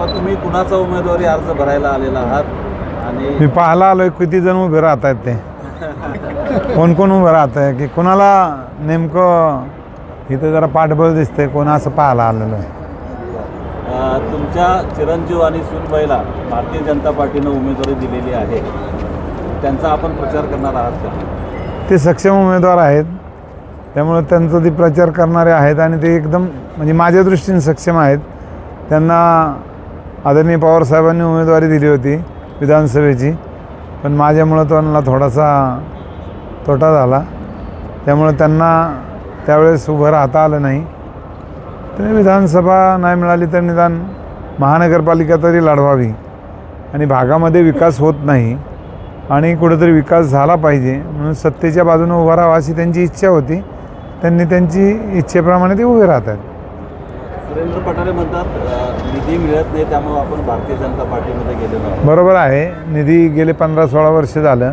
मग तुम्ही कुणाचा उमेदवारी अर्ज भरायला आलेला आहात? आणि मी पाहायला आलोय किती जण उभे राहत आहेत ते. कोण कोण उभं राहत आहे की कोणाला नेमकं इथं जरा पाठबळ दिसतंय कोण असं पाहायला आलेलं आहे? अ, तुमच्या चिरंजीव आणि सुनबाईला भारतीय जनता पार्टीनं उमेदवारी दिलेली आहे. त्यांचा आपण प्रचार करणार आहात का? ते सक्षम उमेदवार आहेत. त्यामुळे त्यांचं ते प्रचार करणारे आहेत आणि ते एकदम म्हणजे माझ्या दृष्टीने सक्षम आहेत. त्यांना आदरणीय पवारसाहेबांनी उमेदवारी दिली होती विधानसभेची. पण माझ्यामुळं त्यांना थोडासा तोटा झाला. त्यामुळे त्यांना त्यावेळेस उभं राहता आलं नाही. तर विधानसभा नाही मिळाली तर निदान महानगरपालिका तरी लढवावी. आणि भागामध्ये विकास होत नाही. आणि कुठेतरी विकास झाला पाहिजे. म्हणून सत्तेच्या बाजूने उभं राहावा अशी त्यांची इच्छा होती. त्यांनी त्यांची इच्छेप्रमाणे ते उभे राहत आहेत सुरेंद्र पठारे म्हणतात निधी मिळत नाही त्यामुळे आपण भारतीय जनता पार्टीमध्ये गेलेलो आहोत. बरोबर आहे. निधी गेले पंधरा सोळा वर्ष झालं.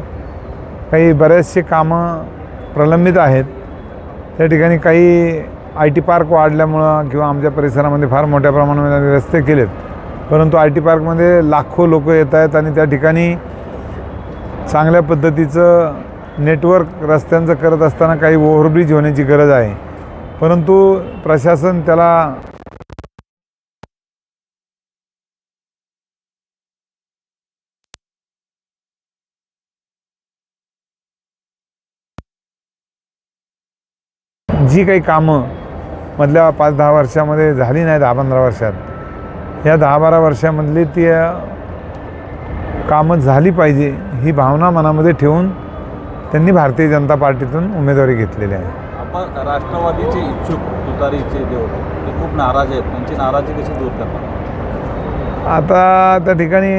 काही बरेचसे कामं प्रलंबित आहेत. त्या ठिकाणी काही आय टी पार्क वाढल्यामुळं किंवा आमच्या परिसरामध्ये फार मोठ्या प्रमाणामध्ये रस्ते केलेत. परंतु आय टी पार्कमध्ये लाखो लोक येत आहेत आणि त्या ठिकाणी चांगल्या पद्धतीचं नेटवर्क रस्त्यांचं करत असताना काही ओव्हरब्रिज होण्याची गरज आहे. परंतु प्रशासन त्याला जी काही कामं मधल्या पाच दहा वर्षामध्ये झाली नाही दहा पंधरा वर्षात. या दहा बारा वर्षामधली ती कामं झाली पाहिजे ही भावना मनामध्ये ठेवून त्यांनी भारतीय जनता पार्टीतून उमेदवारी घेतलेली आहे. आपण राष्ट्रवादीचे इच्छुक तुतारीचे जे होते ते खूप नाराज आहेत. त्यांची नाराजी कशी दूर करणार आता त्या ठिकाणी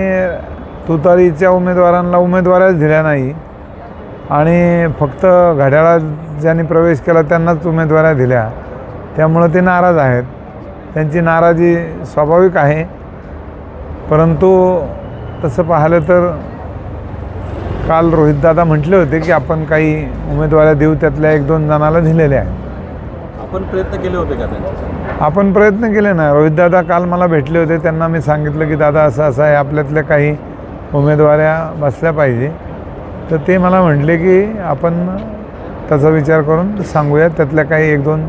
तुतारीच्या उमेदवारांना उमेदवाऱ्याच दिल्या नाही. आणि फक्त घड्याळात ज्यांनी प्रवेश केला त्यांनाच उमेदवाऱ्या दिल्या. त्यामुळं ते नाराज आहेत. त्यांची नाराजी स्वाभाविक आहे. परंतु तसं पाहिलं तर काल रोहितदादा म्हटले होते की आपण काही उमेदवाऱ्या देऊ त्यातल्या एक दोन जणाला दिलेल्या आहेत. आपण प्रयत्न केले होते का आपण प्रयत्न केले ना. रोहितदादा काल मला भेटले होते. त्यांना मी सांगितलं की दादा असं असं आहे. आपल्यातल्या काही उमेदवाऱ्या बसल्या पाहिजे. तर ते मला म्हटले की आपण त्याचा विचार करून सांगूया त्यातल्या काही एक दोन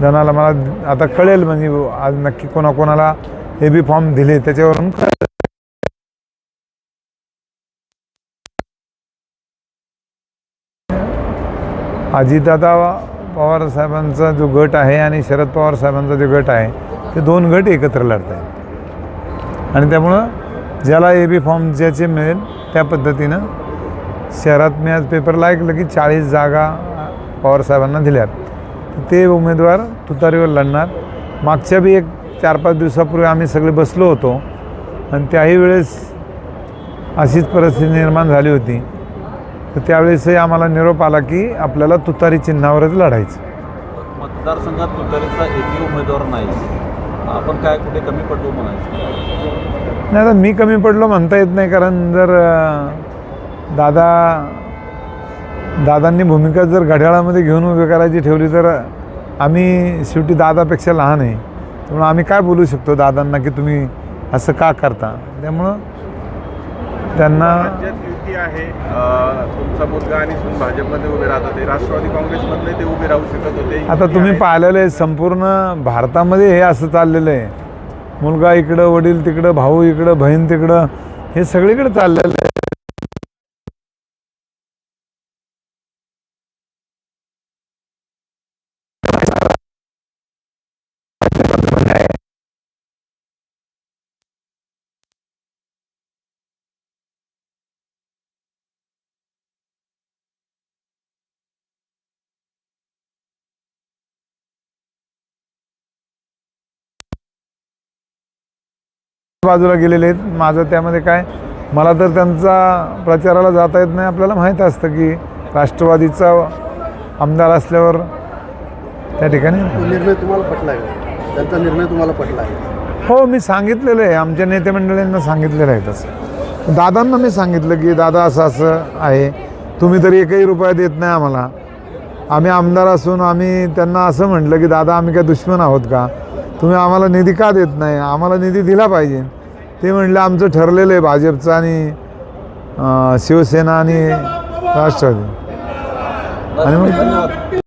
जणाला मला आता कळेल म्हणजे आज नक्की कोणाकोणाला ए बी फॉर्म दिले त्याच्यावरून कळेल. अजितदादा पवार साहेबांचा जो गट आहे आणि शरद पवार साहेबांचा जो गट आहे ते दोन गट एकत्र लढत आहेत आणि त्यामुळं ज्याला ए बी फॉर्म ज्याचे मिळेल त्या पद्धतीनं शहरात मी आज पेपरला ऐकलं की चाळीस जागा पवार साहेबांना दिल्यात. तर ते उमेदवार तुतारीवर लढणार. मागच्या बी एक चार पाच दिवसापूर्वी आम्ही सगळे बसलो होतो. आणि त्याही वेळेस अशीच परिस्थिती निर्माण झाली होती. तर त्यावेळेसही आम्हाला निरोप आला की आपल्याला तुतारी चिन्हावरच लढायचं. मतदारसंघात तुतारीचा एकही उमेदवार नाही. आपण काय कुठे कमी पडलो म्हणायचं? नाही आता मी कमी पडलो म्हणता येत नाही कारण जर दादा दादांनी भूमिका जर घड्याळामध्ये घेऊन उभी करायची ठेवली तर आम्ही शेवटी दादापेक्षा लहान आहे. त्यामुळे आम्ही काय बोलू शकतो दादांना की तुम्ही असं का करता? त्यामुळं त्यांना युती आहे. तुमचा मुलगा आणि सून भाजपमध्ये उभे राहत होते. राष्ट्रवादी काँग्रेसमधले ते उभे राहू शकत होते. आता तुम्ही. पाहिलेलं आहे संपूर्ण भारतामध्ये हे असं चाललेलं आहे. मुलगा इकडं वडील तिकडं भाऊ इकडं बहीण तिकडं हे सगळीकडे चाललेलं आहे. बाजूला गेलेले आहेत. माझं त्यामध्ये काय मला तर त्यांचा प्रचाराला जाता येत नाही. आपल्याला माहीत असतं की राष्ट्रवादीचा आमदार असल्यावर त्या ठिकाणी निर्णय तुम्हाला पटला आहे त्यांचा निर्णय तुम्हाला पटला आहे हो मी सांगितलेलं आहे. आमच्या नेते मंडळींना सांगितलेलं आहे तसं. दादांना मी सांगितलं की दादा असं असं आहे. तुम्ही तरी एकही रुपया देत नाही आम्हाला. आम्ही आमदार असून आम्ही त्यांना असं म्हटलं की दादा आम्ही काय दुश्मन आहोत का? तुम्ही आम्हाला निधी का देत नाही? आम्हाला निधी दिला पाहिजे. ते म्हणलं आमचं ठरलेलं आहे भाजपचं आणि शिवसेना आणि राष्ट्रवादी. आणि मग-